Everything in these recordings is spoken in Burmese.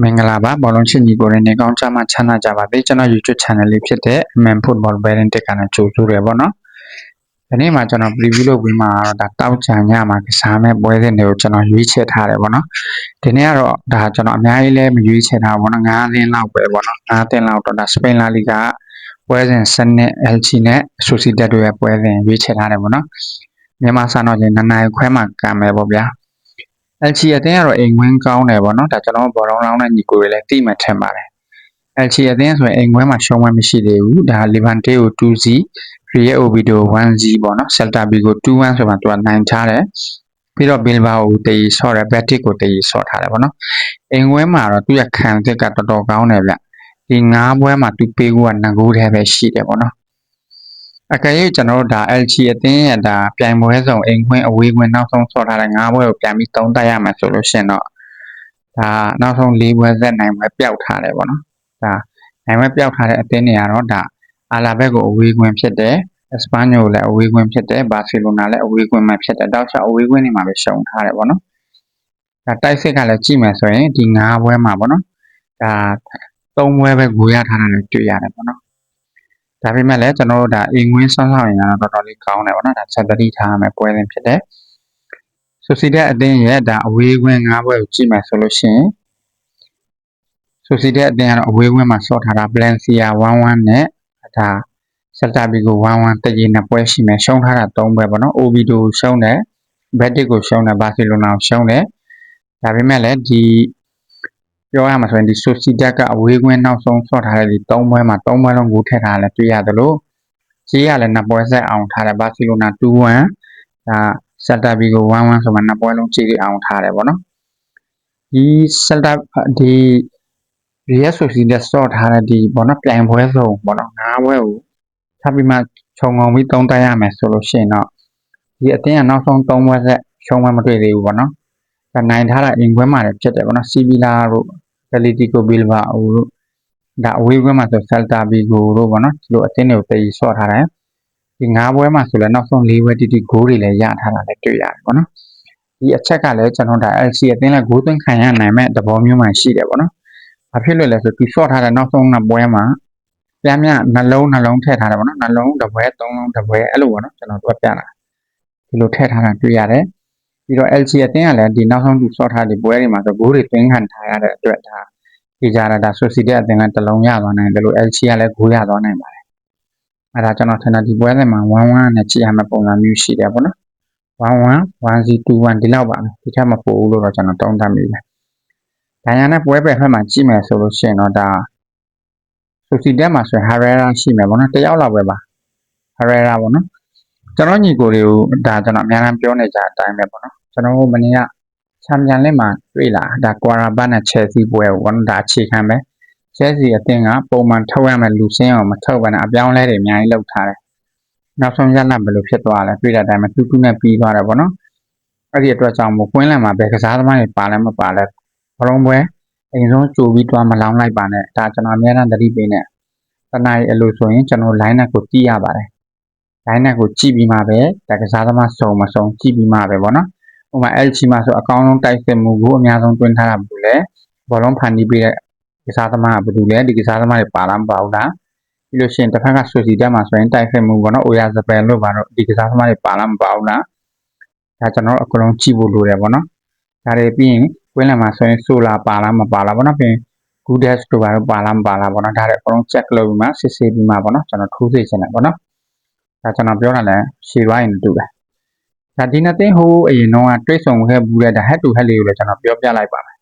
မင်္ဂလာပါဘောလုံးချစ်ညီကိုရင်းနေကောင်းချမ်းသာချမ်းသာကြပါစေကျွန်တော် YouTube channel လေးဖြစ်တဲ့ Man Football Bearing တက်ကနေကြိုဆိုရပါတော့ဒီနေ့မှာကျွန်တော် preview လုပ်ပြီးမှတော့ဒါတောက်ချံညမှာကစားမဲ့ပွဲစဉ်တွေကိုကျွန်တော်ရွေးချယ်ထားတယ်ပေါ့နော်ဒီနေ့ကတော့ဒါကျွန်တော်အများကြီးလည်းမရွေးချယ်ထားဘူးပေါ့နော်9သင်းလောက်ပဲပေါ့နော်9သင်းလောက်တော့ဒါ Spain La Liga ပွဲစဉ်စနစ် LG နဲ့ Sociedad တို့ရဲ့ပွဲစဉ်ရွေးချယ်ထားတယ်ပေါ့နော်မြန်မာစံတော်ချိန်9နာရီခွဲမှကံမယ်ပေါ့ဗျာ LG အသင်းကတော့အိမ်ဝင်းကောင်းတယ်ပေါ့နော်ဒါကျွန်တော်ဘောလုံးလောင်းတဲ့ညီကိုတွေလည်းသိမှထင်ပါတယ် LG အသင်းဆိုရင်အိမ်ဝင်းမှာရှုံးဝဲမရှိသေးဘူးဒါ Levante ကို2-0 Real Oviedo 1-0ပေါ့နော် Celta Vigo 2-1ဆိုမှသူကနိုင်ထားတယ်ပြီးတော့ Bilbao ကိုတေးဆော့တယ် Betis ကိုတေးဆော့ထားတယ်ပေါ့နော်အိမ်ဝင်းမှာတော့သူရခံသစ်ကတော်တော်ကောင်းတယ်ဗျဒီ၅ပွဲမှာသူပေးကိုကငကိုးထဲပဲရှိတယ်ပေါ့နော် အကယ်၍ကျွန်တော်တို့ဒါ LG အသင်းရဲ့ဒါပြိုင်ပွဲဆောင်အိမ်ခွင်းအဝေးခွင်းနောက်ဆုံးဆော့ထားတဲ့၅ပွဲကိုပြန်ပြီးသုံးသပ်ရမယ်ဆိုလို့ရှိရင်တော့ဒါနောက်ဆုံး၄ပွဲဆက်နိုင်ပွဲပျောက်ထားတယ်ပေါ့နော်ဒါနိုင်ပွဲပျောက်ထားတဲ့အသင်းတွေကတော့ဒါအာလာဘက်ကိုအဝေးခွင်းဖြစ်တယ်အစပန်ညိုလည်းအဝေးခွင်းဖြစ်တယ်ဘာစီလိုနာလည်းအဝေးခွင်းမှဖြစ်တယ်တောက်ချအဝေးခွင်းတွေမှာပဲရှုံထားတယ်ပေါ့နော်ဒါတိုက်စစ်ကလည်းကြည့်မယ်ဆိုရင်ဒီ၅ပွဲမှာပေါ့နော်ဒါ၃ပွဲပဲဂိုးရထားတာလည်းတွေ့ရတယ်ပေါ့နော် ဒါပေမဲ့လည်းကျွန်တော်တို့ဒါအိမ်ဝင်းဆောင်းဆောင်းရင်ကတော့တော်တော်လေးကောင်းတယ်ပေါ့နော်ဒါချက်တတိထားရမယ်ပွဲစဉ်ဖြစ်တယ်ဆိုစီတဲ့အတင်းရဲ့ဒါအဝေးခွင်း၅ပွဲကိုကြည့်မယ်ဆိုလို့ရှိရင်ဆိုစီတဲ့အတင်းကတော့အဝေးခွင်းမှာဆော့ထားတာဗလန်စီယာ1-1နဲ့ဒါဆက်တာဘီကို1-1တကြီးနှစ်ပွဲရှိမယ်ရှုံးထားတာ၃ပွဲပေါ့နော်အိုဗီဒိုရှုံးတယ်ဘက်တစ်ကိုရှုံးတယ်ဘာစီလိုနာကိုရှုံးတယ်ဒါပေမဲ့လည်းဒီ ပြောရမှာဆိုရင်ဒီ Sociedad ကအဝေးကွင်းနောက်ဆုံးဆော့ထားတဲ့ဒီ၃ပွဲမှာ၃ပွဲလုံးကိုထည့်ထားတယ်တွေ့ရတယ်လို့ကြီးရလည်းနှစ်ပွဲဆက်အောင်ထားတယ်ဘာစီလိုနာ2-1ဒါဆက်တာဘီကို1-1ဆိုမှနှစ်ပွဲလုံးကြီးအောင်ထားတယ်ပေါ့နော်ဒီဆက်တာဒီ Real Sociedad ဆော့ထားတဲ့ဒီပေါ့နော်ပြိုင်ပွဲစုံပေါ့နော်၅ပွဲကိုထပ်ပြီးမှခြုံငုံပြီးသုံးသပ်ရမယ်ဆိုလို့ရှိရင်တော့ဒီအတင်းကနောက်ဆုံး၃ပွဲဆက်ရှုံးမမတွေ့သေးဘူးပေါ့နော်ဒါနိုင်ထားတာအင်ကွဲမှာလည်းဖြစ်တယ်ပေါ့နော်စီဗီလာတို့ Atletico Bilbao တို့ဒါအဝေးကွဲမှာဆို Celta Vigo တို့ပေါ့နော်ဒီလိုအသင်းတွေကိုတည်ဆော့ထားတယ်ဒီ၅ပွဲမှာဆိုလည်းနောက်ဆုံး၄ပွဲတီတီဂိုးတွေလည်းရထားတာလည်းတွေ့ရတယ်ပေါ့နော်ဒီအချက်ကလည်းကျွန်တော်ဒါ LC အသင်းလည်းဂိုးသွင်းခံရနိုင်မဲ့သဘောမျိုးမှရှိတယ်ပေါ့နော်ဘာဖြစ်လို့လဲဆိုပြီးဆော့ထားတဲ့နောက်ဆုံးနှစ်ပွဲမှာပြန်မြနှလုံးနှလုံးထည့်ထားတယ်ပေါ့နော်နှလုံးတစ်ပွဲသုံးလုံးတစ်ပွဲအဲ့လိုပေါ့နော်ကျွန်တော်တို့ပြတာဒီလိုထည့်ထားတာတွေ့ရတယ် ပြီးတော့ LG အတင်းကလည်းဒီနောက်ဆုံးသူဆော့ထားတဲ့ပွဲတွေမှာဆိုဂိုးတွေသွင်းခံထားရတဲ့အတွက်ဒါဒီကြတာဒါ Sociedad အတင်းကတလုံးရသွားနိုင်တယ်လို့ LG ကလည်းဂိုးရသွားနိုင်ပါတယ်အဲ့ဒါကျွန်တော်ထင်တာဒီပွဲတွေမှာ1-1နဲ့ကြည့်ရမယ့်ပုံစံမျိုးရှိတယ်ပေါ့နော်1-1 1-0 2-1ဒီလောက်ပါပဲဒီထက်မပိုဘူးလို့တော့ကျွန်တော်တုံးသပ်မိတယ်။ဒါရနဲ့ပွဲပဲဖက်မှာကြည့်မယ်ဆိုလို့ရှိရင်တော့ဒါ Sociedad မှာဆိုရင် Herrera ရှိမယ်ပေါ့နော်တယောက်လောက်ပဲပါ Herrera ပေါ့နော်ကျွန်တော်ညီကိုတွေကိုဒါကျွန်တော်အများအားပြောနေကြအတိုင်းပဲပေါ့နော် ကျွန်တော်မနေ့ကချန်ပီယံလိမှာတွေ့လာဒါကွာရာဘတ်နဲ့ Chelsea ပွဲကိုပေါ့နော်ဒါအခြေခံပဲ Chelsea အသင်းကပုံမှန်ထုတ်ရမယ်လူစင်းအောင်မထုတ်ဘဲနဲ့အပြောင်းလဲတွေအများကြီးလုပ်ထားတယ်နောက်ဆုံးရလဘယ်လိုဖြစ်သွားလဲတွေ့တဲ့အတိုင်းပဲတူးတူးနဲ့ပြီးသွားတယ်ပေါ့နော်အဲ့ဒီအတွက်ကြောင့်မို့ကွင်းလန်မှာဘယ်ကစားသမားတွေပါလဲမပါလဲဘလုံးပွဲအိမ်ဆုံးကြိုပြီးတွားမလောင်းလိုက်ပါနဲ့ဒါကျွန်တော်အများအားသတိပေးနေတနင်္လာရီအလို့ဆိုရင်ကျွန်တော် line နဲ့ကိုကြည့်ရပါတယ် line နဲ့ကိုကြည့်ပြီးမှပဲဒါကစားသမားစုံမစုံကြည့်ပြီးမှပဲပေါ့နော် ဥပမာ LG မှာဆိုအကောင်းဆုံးတိုက်စစ်မှုကိုအများဆုံးတွင်းထားတာဘူးလေဘောလုံးဖန်တီးပေးတဲ့ကစားသမားကဘာလို့လဲဒီကစားသမားတွေပါလားမပါဘူးလားပြီးလို့ရှိရင်တစ်ဖက်ကဆွေစီတက်မှာဆိုရင်တိုက်စစ်မှုပေါ့နော်အိုယာစပယ်လို့ပါတော့ဒီကစားသမားတွေပါလားမပါဘူးလားဒါကျွန်တော်တို့အကုန်လုံးကြည့်ဖို့လိုတယ်ပေါ့နော်ဒါတွေပြီးရင်ကွင်းလယ်မှာဆိုရင်ဆိုလာပါလားမပါလားပေါ့နော်ပြီးရင် good dash တို့ပါတော့ပါလားမပါလားပေါ့နော်ဒါတွေအကုန်လုံး check လုပ်ပြီးမှစစ်ဆေးပြီးမှပေါ့နော်ကျွန်တော်ထိုးစေချင်တယ်ပေါ့နော်ဒါကျွန်တော်ပြောတာလည်းရှည်သွားရင်တူတယ် ဒါဒီနှစ်သိန်းဟိုအရင်တော့တွေးဆုံခဲ့ဘူးတဲ့ဒါ head to head လေးကိုလည်းကျွန်တော်ပြောပြလိုက်ပါမယ်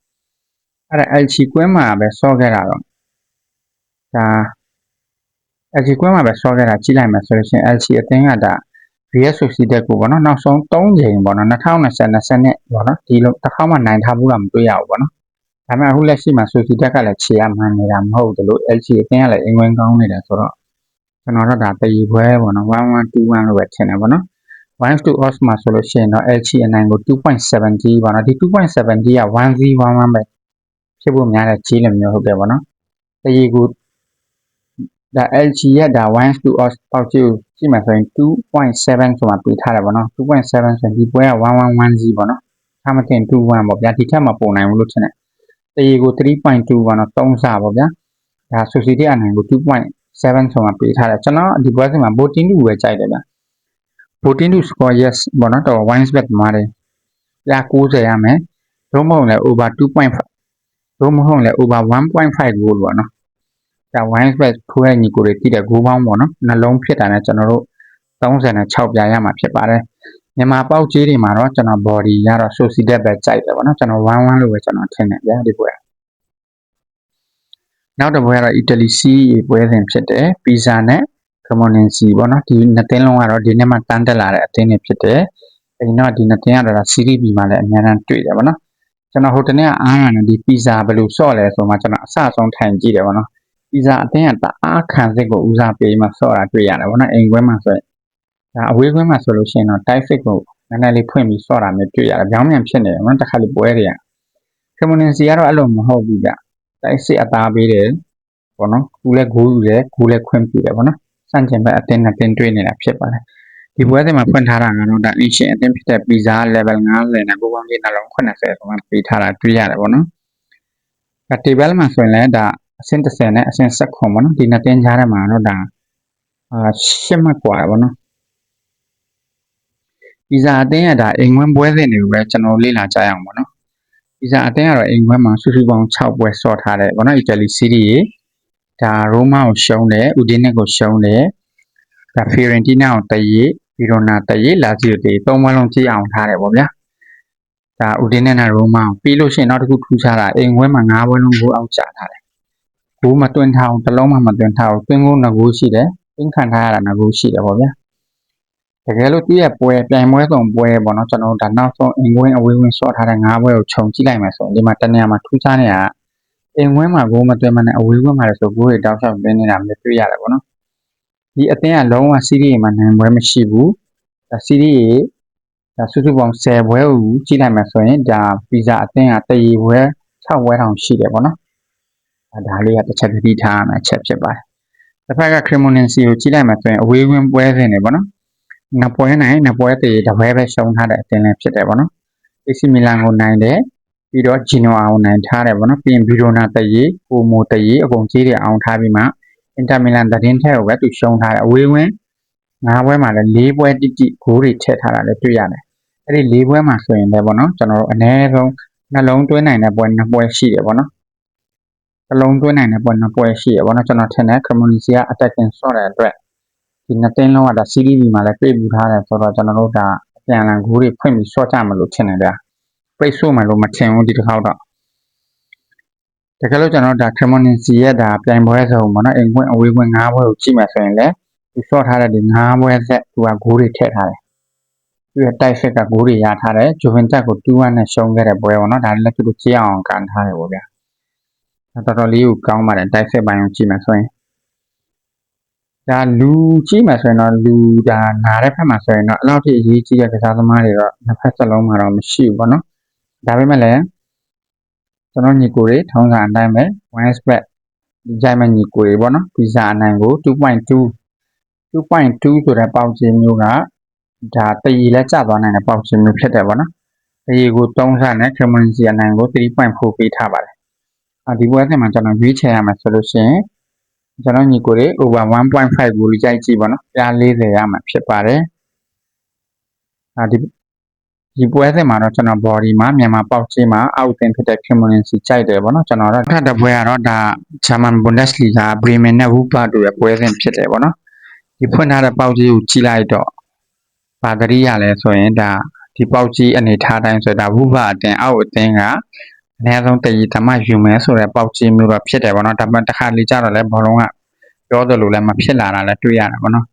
အဲ့ဒါ LG ကွင်းမှာပဲဆော့ခဲ့တာတော့ဒါ LG ကွင်းမှာပဲဆော့ခဲ့တာကြည့်လိုက်မယ်ဆိုလို့ရှိရင် LG အသင်းကဒါ Real Sociedad ကိုပေါ့နော်နောက်ဆုံး3ချိန်ပေါ့နော်2020 20နဲ့ပေါ့နော်ဒီလိုတစ်ခါမှနိုင်ထားဘူးလားမတွေ့ရဘူးပေါ့နော်ဒါပေမဲ့အခုလက်ရှိမှာ Sociedad ကလည်းခြေရမှန်နေတာမဟုတ်ဘူးလို့ LG အသင်းကလည်းအင်္ဂလန်ကောင်းနေတယ်ဆိုတော့ကျွန်တော်တို့ဒါတည်ပွဲပေါ့နော်1121လို့ပဲထင်တယ်ပေါ့နော် 1 to odds မှာဆိုလို့ရှိရင်တော့ LG အနိုင်ကို2.70ပေါ့နော်ဒီ 2.70က1011 ပဲဖြစ်ဖို့များတဲ့ကြီးလိုမျိုးဟုတ်တယ်ပေါ့နော်တည်ကိုဒါ LG ရဲ့ဒါ 1 to odds ပေါက်ကြည့်ကြည့်မှဆိုရင်2.7ဆိုမှပေးထားတယ်ပေါ့နော်2.7ဆိုရင်ဒီပွဲက 1110ပေါ့နော်။အမတင်21ပေါ့ဗျာဒီထက်မပုံနိုင်ဘူးလို့ထင်တယ်။တရေကို3.2ပေါ့နော်3ဆပေါ့ဗျာဒါ society အနိုင်ကို2.7ဆိုမှပေးထားတယ်ကျွန်တော်ဒီပွဲစဉ်မှာ voting to ပဲကြိုက်တယ်ဗျာ voting to score yes ပေါ့နော်တော့ wine bet မှာတယ်ပြ90ရမယ်တော့မဟုတ်လဲ over 2.5တော့မဟုတ်လဲ over 1.5 goal ပေါ့နော်ဒါ wine bet ထိုးတဲ့ညီကိုတွေတည်တဲ့ goal ပေါင်းပေါ့နော်နှလုံးဖြစ်တာနဲ့ကျွန်တော်တို့36ပြားရမှာဖြစ်ပါတယ်မြန်မာပေါက်ကြီးတွေမှာတော့ကျွန်တော် body ရတော့ society ပဲကြိုက်တယ်ပေါ့နော်ကျွန်တော်1 1လို့ပဲကျွန်တော်ထင်တယ်ဗျာဒီပွဲနောက်တစ်ပွဲကတော့ Italy C ပွဲစဉ်ဖြစ်တယ်ပီဇာနဲ့ Cremonese ပေါ့နော်ဒီနှစ်သင်းလုံးကတော့ဒီနေ့မှတန်းတက်လာတဲ့အသင်းတွေဖြစ်တယ်အရင်တော့ဒီနှစ်သင်းကတော့ Serie B မှာလည်းအများအားတွေ့တယ်ပေါ့နော်ကျွန်တော်ဟိုတနေ့ကအားရတယ်ဒီပီဇာဘယ်လိုဆော့လဲဆိုမှကျွန်တော်အဆအဆုံးထိုင်ကြည့်တယ်ပေါ့နော်ပီဇာအသင်းကတအားခံစစ်ကိုဦးစားပေးမှဆော့တာတွေ့ရတယ်ပေါ့နော်အိမ်ခွဲမှာဆိုရင်ဒါအဝေးခွဲမှာဆိုလို့ရှိရင်တော့ tight fit ကိုနည်းနည်းလေးဖွင့်ပြီးဆော့တာမျိုးတွေ့ရတယ်ပြောင်းပြန်ဖြစ်နေတယ်ပေါ့နော်တစ်ခါလေပွဲတွေက Cremonese ကတော့အဲ့လိုမဟုတ်ဘူးဗျတိုက်စစ်အသားပေးတယ်ပေါ့နော်ကူလည်းဂိုးယူတယ်ဂိုးလည်းခွင့်ပြုတယ်ပေါ့နော် စန့်ကျင်ဘက်အတင်းနဲ့တင်းတွေ့နေတာဖြစ်ပါတယ်ဒီပွဲစဉ်မှာဖွင့်ထားတာကတော့ဒါ Asian အတင်းဖြစ်တဲ့ pizza level 9လည်းနဲ့ကိုပေါင်းကြီးနှလုံး80ဆိုမှပေးထားတာတွေ့ရတယ်ပေါ့နော်ဒါ table မှာဆိုရင်လည်းဒါအဆင့်30နဲ့အဆင့်7ခွန်ပေါ့နော်ဒီနှစ်တင်းကြားထဲမှာတော့ဒါအာရှစ်မှတ်กว่าပေါ့နော်ပီဇာအတင်းရတာအိမ်ဝင်ပွဲစဉ်တွေကိုပဲကျွန်တော်လေ့လာကြရအောင်ပေါ့နော်ပီဇာအတင်းကတော့အိမ်ခွဲမှာစုစုပေါင်း6ပွဲဆော့ထားတယ်ဘောနော်အီတလီစီးရီး ဒါရိုမာကိုရှုံးတယ်ဥဒင်းနစ်ကိုရှုံးတယ်ဒါဖီရင်တီနာကိုတရေဗီရိုနာတရေလာစီယိုတေသုံးပွဲလုံးကြည့်အောင်ထားတယ်ဗောဗျာဒါဥဒင်းနစ်နဲ့ရိုမာပြီးလို့ရှိရင်နောက်တစ်ခုထူးခြားတာအိမ်ခွဲမှာ9ပွဲလုံးကိုအောက်ကျထားတယ်ဘူးမတွင်ထားအောင်တစ်လုံးမှမတွင်ထားအောင်တွင်းကိုငကိုးရှိတယ်တွင်းခံထားရတာငကိုးရှိတယ်ဗောဗျာတကယ်လို့သူ့ရဲ့ပွဲပြိုင်ပွဲဆောင်ပွဲပေါ့နော်ကျွန်တော်တို့ဒါနောက်ဆုံးအင်ကွင်းအဝေးဝင်းဆော့ထားတဲ့၅ပွဲကိုခြုံကြည့်လိုက်မယ်ဆိုရင်ဒီမှာတနေရာမှာထူးခြားနေတာ အင်ကွင်းမှာဂိုးမသွင်းမနဲ့အဝေးဝင်းမှာလည်းဆိုဂိုးတွေတောက်လျှောက်သွင်းနေတာမျိုးတွေ့ရတယ်ပေါ့နော်ဒီအသင်းကလုံးဝစီးရီးမှာနိုင်ပွဲမရှိဘူးဒါစီးရီးဒါစုစုပေါင်း10ပွဲကိုကြည့်လိုက်မယ်ဆိုရင်ဒါပီဇာအသင်းကတရီပွဲ6ပွဲတောင်ရှိတယ်ပေါ့နော်ဒါလေးကတစ်ချက်သတိထားရမယ့်အချက်ဖြစ်ပါတယ်တစ်ဖက်က Cremonese ကိုကြည့်လိုက်မှဆိုရင်အဝေးဝင်းပွဲစဉ်တွေပေါ့နော်နပွဲနိုင်နပွဲတည်တပွဲပဲရှုံးထားတဲ့အသင်းလည်းဖြစ်တယ်ပေါ့နော် AC Milan ကိုနိုင်တယ် ပြီးတော့ Genoa ကိုနိုင်ထားတယ်ပေါ့နော်ပြီးရင် Verona တည်ကိုမိုတည်အကုန်ကြီးတွေအောင်ထားပြီးမှ Inter Milan သတင်းထက်ကိုပဲသူရှုံးထားတယ်အဝေးဝင်ငါးပွဲမှာလည်း၄ပွဲတိတိဂိုးတွေထည့်ထားတာလည်းတွေ့ရတယ်အဲ့ဒီ၄ပွဲမှာဆိုရင်လည်းပေါ့နော်ကျွန်တော်တို့အနည်းဆုံးနှလုံးသွင်းနိုင်တဲ့ပွဲနှစ်ပွဲရှိတယ်ပေါ့နော်နှလုံးသွင်းနိုင်တဲ့ပွဲနှစ်ပွဲရှိတယ်ပေါ့နော်ကျွန်တော်ထင်တယ် Cremonese က attacking ဆော့တဲ့အတွက်ဒီနှစ်သိန်းလုံးကဒါ CDB မှာလည်းတွေ့ပြီးထားတယ်ဆိုတော့ကျွန်တော်တို့ဒါအပြန်အလှန်ဂိုးတွေဖွင့်ပြီးဆော့ကြမလို့ထင်တယ်ဗျာ ပိတ်ဆို့မယ်လို့မထင်ဘူးဒီတစ်ခေါက်တော့တကယ်လို့ကျွန်တော်ဒါ Cremonese ရဲ့ဒါပြိုင်ပွဲဆိုပေါ့နော်အိမ်ခွင့်အဝေးခွင့်၅ပွဲကိုကြည့်မယ်ဆိုရင်လည်းဒီဆော့ထားတဲ့ဒီ၅ပွဲဆက်သူကဂိုးတွေထည့်ထားတယ်သူရဲ့တိုက်ဆက်ကဂိုးတွေရထားတယ်ဂျိုဗင်တက်ကို2-1နဲ့ရှုံးခဲ့တဲ့ပွဲပေါ့နော်ဒါလည်းသူတို့ကြည့်အောင်ကန်ထားတယ်ပေါ့ဗျာတော်တော်လေးကိုကောင်းပါတယ်တိုက်ဆက်ပိုင်းကိုကြည့်မယ်ဆိုရင်ဒါလူကြည့်မှဆိုရင်တော့လူဒါနားတဲ့ဖက်မှာဆိုရင်တော့အဲ့လောက်ထိအရေးကြီးတဲ့ကစားသမားတွေတော့နှစ်ဖက်စလုံးမှာတော့မရှိဘူးပေါ့နော် ဒါပေမဲ့လည်းကျွန်တော်ညီကိုတွေထုံးစံအတိုင်းပဲ one spread ကြိုင်မညီကိုတွေပေါ့နော်ဗီဇာအနိုင်ကို2.2 2.2ဆိုတဲ့ပေါက်ချင်းမျိုးကဒါတရီလက်ကျသွားနိုင်တဲ့ပေါက်ချင်းမျိုးဖြစ်တယ်ပေါ့နော်တရီကို3ဆနဲ့ Cremonese အနိုင်ကို3.4ပေးထားပါတယ်ဒီပွဲစဉ်မှာကျွန်တော်ရွေးချယ်ရမယ်ဆိုလို့ရှိရင်ကျွန်တော်ညီကိုတွေ over 1.5ကိုကြိုက်ကြည့်ပါနော်ပြား40ရမှာဖြစ်ပါတယ်အဲဒီ ဒီပွဲစဉ်မှာတော့ကျွန်တော် body မှာမြန်မာပေါက်ချေးမှာအောက်တင်ဖြစ်တဲ့ Cremonese ကြိုက်တယ်ဗောနော်ကျွန်တော်တော့ထပ်တဲ့ပွဲကတော့ဒါ German Bundesliga Bremen နဲ့ Wolfsburg တို့ရဲ့ပွဲစဉ်ဖြစ်တယ်ဗောနော်ဒီဖွင့်ထားတဲ့ပေါက်ချေးကိုကြည့်လိုက်တော့ဘာတရိရလဲဆိုရင်ဒါဒီပေါက်ကြီးအနေထားတိုင်းဆိုတော့ဒါဝုဘအတင်အောက်အတင်ကအနည်းဆုံးတည်ရဓမ္မယူမယ်ဆိုတဲ့ပေါက်ကြီးမျိုးတော့ဖြစ်တယ်ဗောနော်ဒါပေမဲ့တစ်ခါလေကြတော့လဲဘောလုံးကပြောသလိုလည်းမဖြစ်လာတာလည်းတွေ့ရတယ်ဗောနော်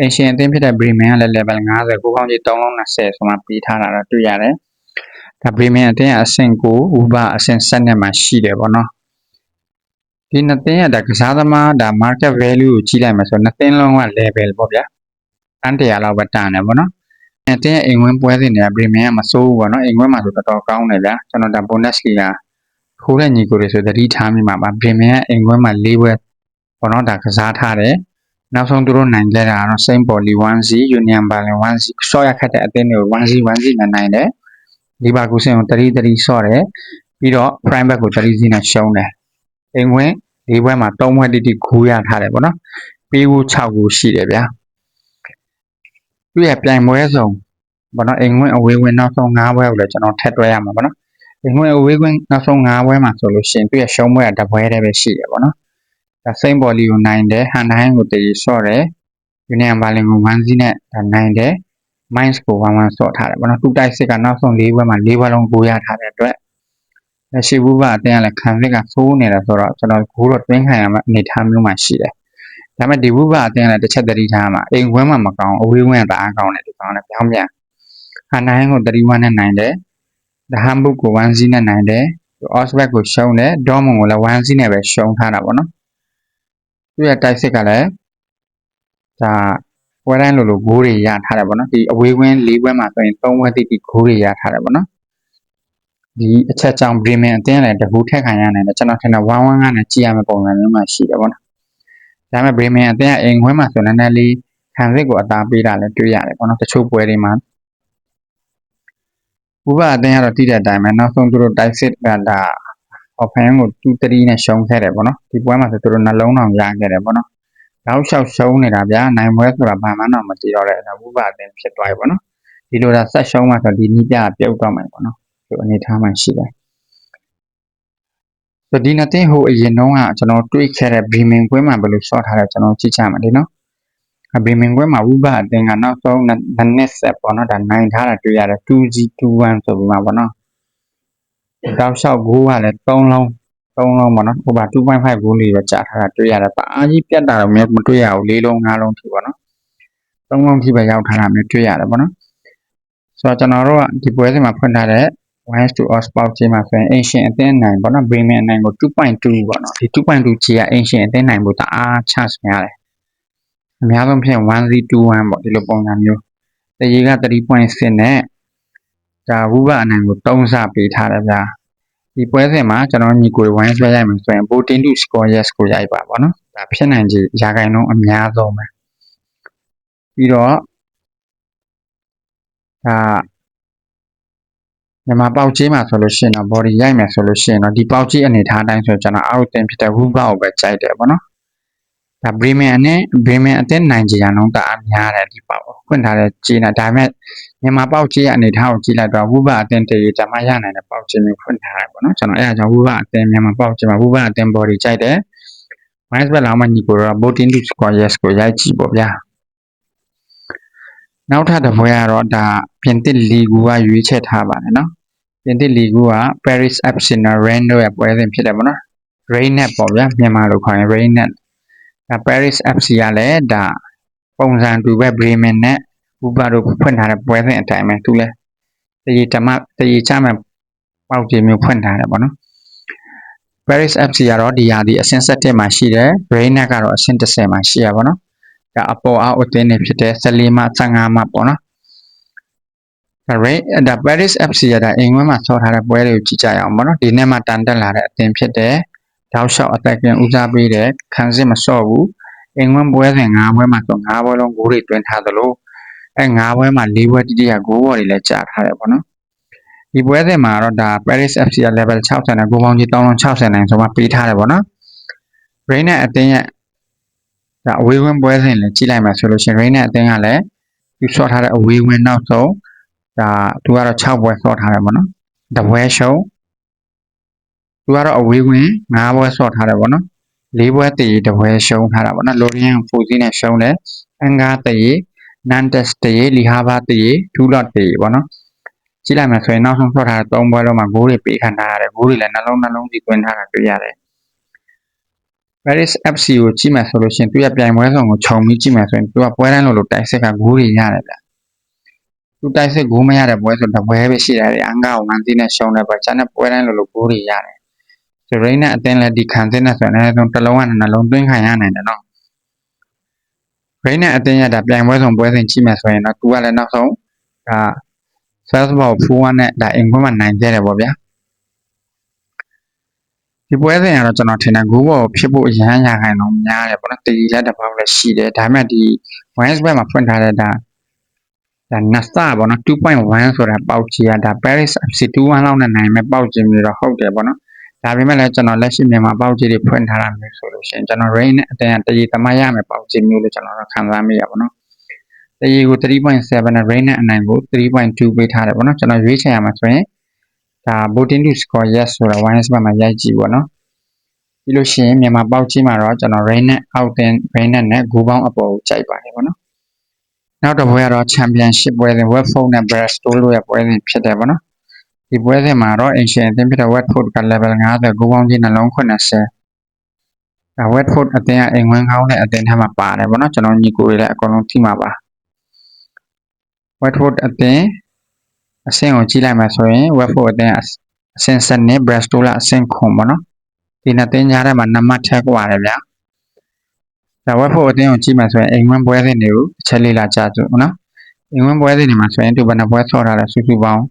အင်ရှင်အသင်းဖြစ်တဲ့ Bremen ကလည်း level 50ကိုကောင်းကြီး3လုံး20ဆိုမှပြီးထားတာတော့တွေ့ရတယ်ဒါ Bremen အသင်းကအဆင့်ကိုဥပအဆင့်7နဲ့မှရှိတယ်ဗောနော်ဒီနှစ်သင်းရတာကစားသမားဒါ market value ကိုကြည့်လိုက်မှဆိုနှစ်သင်းလုံးက level ပေါ့ဗျာတန်းတရာလောက်ပဲတန်တယ်ဗောနော်အတင်းအိမ်ဝင်းပွဲစဉ်တွေက Bremen ကမစိုးဘူးပေါ့နော်အိမ်ဝင်းမှာဆိုတော်တော်ကောင်းတယ်ဗျာကျွန်တော်ဒါ Bundesliga ထိုးတဲ့ညီကိုတွေဆိုသတိထားမိမှာပါ Bremen ကအိမ်ဝင်းမှာ၄ပွဲပေါ့နော်ဒါကစားထားတယ် နောက်ဆုံးသူတို့နိုင်ခဲ့တာကတော့ Saint Pauli 1-0 Union Berlin 1-0ဆော့ရခတ်တဲ့အသင်းတွေကို1-0 1-0နဲ့နိုင်တယ်လီဗာပူးဆင်ကို3-3ဆော့တယ်ပြီးတော့ prime ဘက်ကို3စီးနဲ့ရှုံးတယ်အိမ်ဝင်၄ဘွဲမှာ3ဘွဲတိတိဂူးရထားတယ်ပေါ့နော်ပေးဖို့6ခုရှိတယ်ဗျာသူ့ရဲ့ပြိုင်ပွဲဆုံးပေါ့နော်အိမ်ဝင်အဝေးဝင်နောက်ဆုံး5ဘွဲကိုလည်းကျွန်တော်ထည့်တွဲရမှာပေါ့နော်အိမ်ဝင်အဝေးဝင်နောက်ဆုံး5ဘွဲမှာဆိုလို့ရှိရင်သူ့ရဲ့ရှုံးဘွဲကတပွဲတည်းပဲရှိတယ်ပေါ့နော် ဒါစိမ့်ဘော်လီကိုနိုင်တယ်ဟန်တိုင်းကိုတည်ဆော့တယ်ယူနီယံဘာလင်ကို1စီးနဲ့ဒါနိုင်တယ် minds ကို11ဆော့ထားတယ်ပေါ့နော်သူတိုက်စစ်ကနောက်ဆုံး၄ဘွဲမှာ၄ဘွဲလုံးကိုရထားတဲ့အတွက်လက်ရှိဘူးကအတင်းကလည်းခံစစ်ကသိုးနေတယ်ဆိုတော့ကျွန်တော်ကိုတော့တွင်းခံရမယ့်အနေအထားမျိုးမှရှိတယ်ဒါပေမဲ့ဒီဘူးကအတင်းကလည်းတစ်ချက်တတိထားမှာအိမ်ခွဲမှာမကောင်းအဝေးဝင်းကတအားကောင်းတယ်ဒီကောင်းတယ်ပြောင်းပြန်ဟန်နိုင်ကို31နဲ့နိုင်တယ်ဒဟမ်ဘုတ်ကို1စီးနဲ့နိုင်တယ်အော့စ်ဘက်ကိုရှုံးတယ်ဒေါမွန်ကိုလည်း1စီးနဲ့ပဲရှုံးထားတာပေါ့နော် သူရဲ့တိုက်စစ်ကလည်းဒါပွဲတိုင်းလိုလိုဂိုးတွေရထားတယ်ပေါ့နော်ဒီအဝေးဝင်း၄ဘွဲမှာဆိုရင်၃ဘွဲတိတိဂိုးတွေရထားတယ်ပေါ့နော်ဒီအချက်ကြောင့် Bremen အတင်းလည်းတကူထက်ခံရနိုင်တယ်ကျွန်တော်ထင်တယ်1-1ကနေကြည့်ရမယ့်ပုံစံမျိုးမှရှိတယ်ပေါ့နော်ဒါပေမဲ့ Bremen အတင်းကအိမ်ခွဲမှာဆိုနည်းနည်းလေးခံစစ်ကိုအသာပေးတာလည်းတွေ့ရတယ်ပေါ့နော်တချို့ပွဲတွေမှာဥပအတင်းကတော့တည်တဲ့အတိုင်းပဲနောက်ဆုံးသူတို့တိုက်စစ်ကဒါ offhand ကို2-3နဲ့ရှုံးခဲ့တယ်ပေါ့နော်ဒီပွဲမှာဆိုသူတို့နှလုံးတော်ရခဲ့တယ်ပေါ့နော်တောက်လျှောက်ရှုံးနေတာဗျာနိုင်ပွဲဆိုတာဘာမှတော့မတည်တော့တဲ့ဒါဥပအတင်းဖြစ်သွားပြီပေါ့နော်ဒီလိုဒါဆက်ရှုံးမှဆိုဒီနီးပြပြုတ်တော့မယ်ပေါ့နော်ဒီအနေထားမှရှိတယ်ဆိုဒီနှစ်တင်းဟိုအရင်တုန်းကကျွန်တော်တွေးခဲ့တဲ့ဘီမင်ကွင်းမှာဘယ်လို short ထားလဲကျွန်တော်ကြည့်ချမယ်ဒီနော်အဘီမင်ကွင်းမှာဝုဘအတင်းကနောက်ဆုံးနှစ်နှစ်ဆက်ပေါ့နော်ဒါနိုင်ထားတာတွေ့ရတယ် 2G21 ဆိုပြီးမှပေါ့နော် တောက်လျှောက်ဂိုးကလည်း3လုံး3လုံးပေါ့နော်ဟိုပါ2.5ဂိုးလေးပဲကြာထားတာတွေ့ရတယ်ပါအားကြီးပြတ်တာတော့မတွေ့ရဘူး၄လုံး၅လုံးထိပေါ့နော်3လုံးထိပဲရောက်ထားတာမျိုးတွေ့ရတယ်ပေါ့နော်ဆိုတော့ကျွန်တော်တို့ကဒီပွဲစဉ်မှာဖွင့်ထားတဲ့1 to os ပေါက်ကြီးမှာဆိုရင် ancient အသင်းနိုင်ပေါ့နော် premium နိုင်ကို2.2ပေါ့နော်ဒီ2.2ကြီးက ancient အသင်းနိုင်ကိုတအား chance များတယ်အများဆုံးဖြင့်1021ပေါ့ဒီလိုပုံစံမျိုးတရေက3.6နဲ့ဒါဝုဘအနိုင်ကို3ဆပေးထားတယ်ဗျာ ဒီပွဲစဉ်မှာကျွန်တော်ညီကိုဝိုင်းဆွဲရိုက်မယ်ဆိုရင် voting to score yes ကိုရိုက်ပါပေါ့နော်ဒါဖြစ်နိုင်ခြေရာခိုင်နှုန်းအများဆုံးပဲပြီးတော့ဒါမြန်မာပေါက်ကြီးမှာဆိုလို့ရှိရင်တော့ body ရိုက်မယ်ဆိုလို့ရှိရင်တော့ဒီပေါက်ကြီးအနေထားတိုင်းဆိုကျွန်တော်အောက်တင်ဖြစ်တဲ့ root bar ကိုပဲကြိုက်တယ်ပေါ့နော်ဒါ Bremen နဲ့ Bremen အသင်းနိုင်ကြရအောင်တအားများတယ်ဒီပေါက်ဖွင့်ထားတဲ့ကြီးနေဒါပေမဲ့ မြန်မာပေါက်ကြီးရဲ့အနေထားကိုကြည့်လိုက်တော့ဝုဘအသင်းတည်းဓမ္မရနိုင်တဲ့ပေါက်ကြီးမျိုးဖွင့်ထားတယ်ပေါ့နော်ကျွန်တော်အဲအကြောင်းဝုဘအသင်းမြန်မာပေါက်ကြီးမှာဝုဘအသင်း body ကြိုက်တယ် minus ဘက်လောက်မှညီကိုတော့ voting to score yes ကိုရိုက်ကြည့်ပေါ့ဗျာနောက်ထပ်တစ်ပွဲကတော့ဒါပြင်သစ်လီဂူကရွေးချယ်ထားပါတယ်နော်ပြင်သစ်လီဂူက Paris FC နဲ့ Rennes တို့ရဲ့ပွဲစဉ်ဖြစ်တယ်ပေါ့နော် Rennes ပေါ့ဗျာမြန်မာလိုခေါ်ရင် Rennes ဒါ Paris FC ကလည်းဒါပုံစံတူပဲ Bremen နဲ့ ဥပတို့ဖွင့်ထားတဲ့ပွဲစဉ်အတိုင်းပဲသူလည်းတရေဓမ္မတရေချမဲ့ပေါက်ကြီးမျိုးဖွင့်ထားတယ်ပေါ့နော် Paris FC ကတော့ဒီဟာဒီအဆင့်7မှာရှိတယ် Rennes ကတော့အဆင့်10မှာရှိရပါတော့ဒါအပေါ်အောက်အသင်းတွေဖြစ်တဲ့14မှ15မှပေါ့နော်ဒါ Ray ဒါ Paris FC ရတာအင်္ဂလန်မှာဆော့ထားတဲ့ပွဲတွေကိုကြည့်ကြရအောင်ပေါ့နော်ဒီနေ့မှတန်တက်လာတဲ့အသင်းဖြစ်တယ်တောက်လျှောက်အသက်ကင်ဦးစားပေးတယ်ခံစစ်မဆော့ဘူးအင်္ဂလန်ပွဲစဉ်၅ပွဲမှာဆို၅ပွဲလုံးဂိုးတွေတွင်းထားသလို အဲ၅ပွဲမှာ၄ပွဲတိတိယဂိုးဘော်တွေလည်းကြာထားတယ်ပေါ့နော်ဒီပွဲစဉ်မှာတော့ဒါ Paris FC က level 60နဲ့ဂိုးပေါင်းကြီး3060နိုင်ဆိုမှပေးထားတယ်ပေါ့နော် Rain နဲ့အသင်းရဲ့ဒါအဝေးဝင်းပွဲစဉ်လည်းကြည့်လိုက်မှဆိုလို့ရှိရင် Rain နဲ့အသင်းကလည်းသူဆော့ထားတဲ့အဝေးဝင်းနောက်ဆုံးဒါသူကတော့6ပွဲဆော့ထားတယ်ပေါ့နော်တပွဲရှုံးသူကတော့အဝေးဝင်9ပွဲဆော့ထားတယ်ပေါ့နော်၄ပွဲတည်တပွဲရှုံးထားတာပေါ့နော်လိုရီယန်ဖူစီနဲ့ရှုံးတယ်အန်ဂါတည် နန်တက်စ်တည်လီဟာဘာတည်ဒူလော့တည်ပေါ့နော်ကြည့်လိုက်မှဆိုရင်နောက်ဆုံးဆော့ထားတဲ့၃ပွဲလုံးမှာဂိုးတွေပေးခံထားရတယ်ဂိုးတွေလည်းနှလုံးနှလုံးစီသွင်းထားတာတွေ့ရတယ် Paris FC ကိုကြည့်မှဆိုလို့ရှိရင်သူရပြိုင်ပွဲဆောင်ကိုခြုံပြီးကြည့်မှဆိုရင်သူကပွဲတိုင်းလိုလိုတိုက်စစ်ကဂိုးတွေရတယ်ဗျသူတိုက်စစ်ဂိုးမရတဲ့ပွဲဆိုတပွဲပဲရှိတယ်အန်ကာကိုဝမ်းစီးနဲ့ရှုံးတယ်ပဲကျန်တဲ့ပွဲတိုင်းလိုလိုဂိုးတွေရတယ်ဆိုရိန်းနဲ့အသင်းလည်းဒီခံစစ်နဲ့ဆိုရင်အဲဆုံးတစ်လုံးကနှလုံးသွင်းခံရနိုင်တယ်နော် ရိန်းနဲ့အသင်းရတာပြိုင်ပွဲဆောင်ပွဲစဉ်ကြည့်မှဆိုရင်တော့သူကလည်းနောက်ဆုံးဒါ first ball ဖူးဝနဲ့ဒါအင်ကွန်းမှာနိုင်ခဲ့တယ်ပေါ့ဗျာဒီပွဲစဉ်ကတော့ကျွန်တော်ထင်တယ်ဂိုးဘောဖြစ်ဖို့အရန်ရခိုင်တော့များတယ်ပေါ့နော်တည်လက်တစ်ပေါက်လည်းရှိတယ်ဒါပေမဲ့ဒီ West ဘက်မှာဖွင့်ထားတဲ့ဒါဒါ NASA ပေါ့နော်2.1ဆိုတာပေါက်ကြီးอ่ะဒါ Paris FC21 လောက်နဲ့နိုင်မဲ့ပေါက်ကြီးမျိုးတော့ဟုတ်တယ်ပေါ့နော် ဒါပေမဲ့လည်းကျွန်တော်လက်ရှိမြန်မာပေါက်ကြီးတွေဖွင့်ထားတာမျိုးဆိုလို့ရှိရင်ကျွန်တော် rain နဲ့အတန်တရေသမားရမယ်ပေါက်ကြီးမျိုးလို့ကျွန်တော်တို့ခံစားမိရပါတော့တရေကို3.7နဲ့ rain နဲ့အနိုင်ကို3.2ပေးထားတယ်ပေါ့နော်ကျွန်တော်ရွေးချယ်ရမှာဆိုရင်ဒါ voting to score yes ဆိုတာ minus ဘက်မှာရိုက်ကြည့်ပေါ့နော်ပြီးလို့ရှိရင်မြန်မာပေါက်ကြီးမှာတော့ကျွန်တော် rain နဲ့ out တင် rain နဲ့နဲ့ go bound အပေါ်ကိုကြိုက်ပါတယ်ပေါ့နော်နောက်တစ်ပွဲကတော့ championship ပွဲစဉ် webphone နဲ့ brestol တို့ရဲ့ပွဲစဉ်ဖြစ်တယ်ပေါ့နော် ဒီပွဲစဉ်မှာတော့ ancient အသင်းဖြစ်တဲ့ webfoot က level 50 go bound ကြီးနှလုံး80ဒါ webfoot အသင်းကအိမ်ဝန်းကောင်းတဲ့အသင်းထဲမှာပါတယ်ပေါ့နော်ကျွန်တော်ညီကိုတွေလည်းအကုန်လုံးသိမှာပါ webfoot အသင်းအဆင့်ကိုကြည့်လိုက်မှဆိုရင် webfoot အသင်းအဆင့်7နဲ့ brestol အဆင့်9ပေါ့နော်ဒီနှစ်သင်းကြားထဲမှာနံပါတ်ထက်กว่าတယ်ဗျာဒါ webfoot အသင်းကိုကြည့်မှဆိုရင်အိမ်ဝန်းပွဲစဉ်တွေကိုအချက်လေးလာကြစို့နော်အိမ်ဝန်းပွဲစဉ်တွေမှာဆိုရင်သူဘယ်နှပွဲဆော့ထားလဲစုစုပေါင်း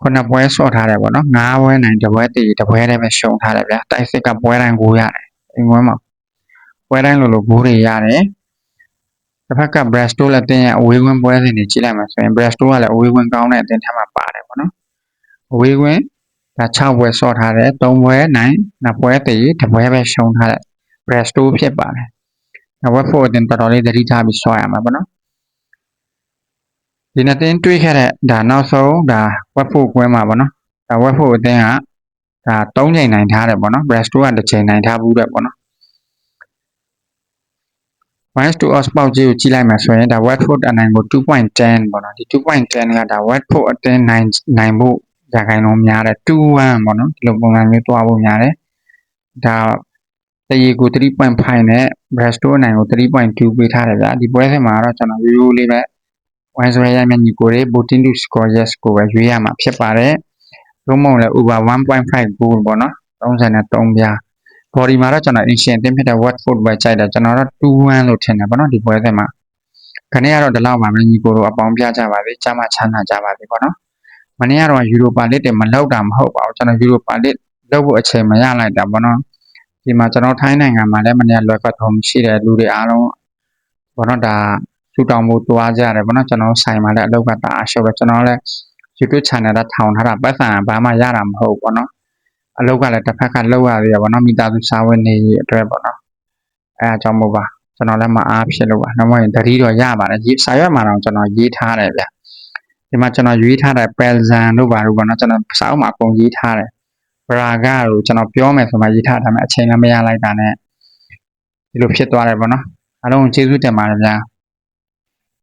ခုနှစ်ပွဲဆော့ထားတယ်ပေါ့နော်ငါးပွဲနိုင်တစ်ပွဲတည်တစ်ပွဲတည်းပဲရှုံထားတယ်ဗျာတိုက်စစ်ကပွဲတိုင်းကိုရတယ်အိမ်ဝန်းမှာပွဲတိုင်းလိုလိုဂိုးတွေရတယ်တစ်ဖက်က Brestol အသင်းရဲ့အဝေးဝင်းပွဲစဉ်တွေကြည့်လိုက်မှဆိုရင် Brestol ကလည်းအဝေးဝင်းကောင်းတဲ့အသင်းထဲမှာပါတယ်ပေါ့နော်အဝေးဝင်းဒါ6ပွဲဆော့ထားတယ်3ပွဲနိုင်2ပွဲတည်တစ်ပွဲပဲရှုံထားတယ် Brestol ဖြစ်ပါတယ်။ဝက်ဖို့အတင်တော်တော်လေးသတိထားပြီးဆော့ရမှာပေါ့နော်။ ဒီနှစ်တင်းတွေးခဲ့တဲ့ဒါနောက်ဆုံးဒါဝက်ဖို့ကွဲမှာပေါ့နော်။ဒါဝက်ဖို့အတင်ကဒါ၃ချိန်နိုင်ထားတယ်ပေါ့နော်။ Bresto ကတစ်ချိန်နိုင်ထားဘူးတဲ့ပေါ့နော်။ minus to os ပေါက်ကြီးကိုကြည့်လိုက်မှဆိုရင်ဒါ Watford အနိုင်ကို2.10ပေါ့နော်ဒီ2.10ကဒါ Watford အတင်းနိုင်နိုင်ဖို့ရာခိုင်နှုန်းများတယ်2-1ပေါ့နော်ဒီလိုပုံစံမျိုးတွားဖို့များတယ်ဒါတရေကို3.5နဲ့ Bresto အနိုင်ကို3.2ပေးထားတယ်ဗျာဒီပွဲစဉ်မှာတော့ကျွန်တော်ရိုးရိုးလေးပဲ ဝိုင်းဆွဲရမယ့်ညီကိုတွေ voting to score yes ကိုပဲရွေးရမှာဖြစ်ပါတယ်လုံးမုံလည်း over 1.5 goal ပေါ့နော်33ပြား body မှာတော့ကျွန်တော် ancient အသင်းဖြစ်တဲ့ Watford ပဲကြိုက်တယ်ကျွန်တော်တော့2-1လို့ထင်တယ်ပေါ့နော်ဒီပွဲစဉ်မှာခဏကတော့ဒီလောက်ပါပဲညီကိုတို့အပေါင်းပြကြပါစေကျမချမ်းသာကြပါစေပေါ့နော်မနေ့ကတော့ Europa League တွေမလောက်တာမဟုတ်ပါဘူးကျွန်တော် Europa League လောက်ဖို့အချိန်မရလိုက်တာပေါ့နော်ဒီမှာကျွန်တော်ထိုင်းနိုင်ငံမှာလည်းမနေ့လွယ်ကထုံရှိတဲ့လူတွေအားလုံးဘောနော်ဒါစူ တောင်ဖို့တွားကြရတယ်ဘောနော်ကျွန်တော်ဆိုင်မှာလည်းအလောက်ကတာအရှုပ်ပဲကျွန်တော်လည်း YouTube channel ကထောင်ထားတာပတ်စံဘာမှရတာမဟုတ်ဘောနော်အလောက်ကလည်းတစ်ဖက်ကလောက်ရသေးရဘောနော်မိသားစုစာဝတ်နေရေးအတွက်ဘောနော်အဲအကြောင်းမို့ပါကျွန်တော်လည်းမအားဖြစ်လို့ပါနောက်မှရင်တတိတော့ရပါတယ်ရေးစာရွက်မှာတော့ကျွန်တော်ရေးထားတယ်ဗျဒီမှာကျွန်တော်ရွေးထားတဲ့ပယ်ဇန်တို့ဘာလို့ပေါ့နော်ကျွန်တော်စာအုပ်မှာအကုန်ရေးထားတယ်ဘရာဂါကိုကျွန်တော်ပြောမယ်ဆိုမှရေးထားထားမယ်အချိန်လည်းမရလိုက်တာနဲ့ဒီလိုဖြစ်သွားတယ်ပေါ့နော်အားလုံးကျေးဇူးတင်ပါတယ်ဗျာ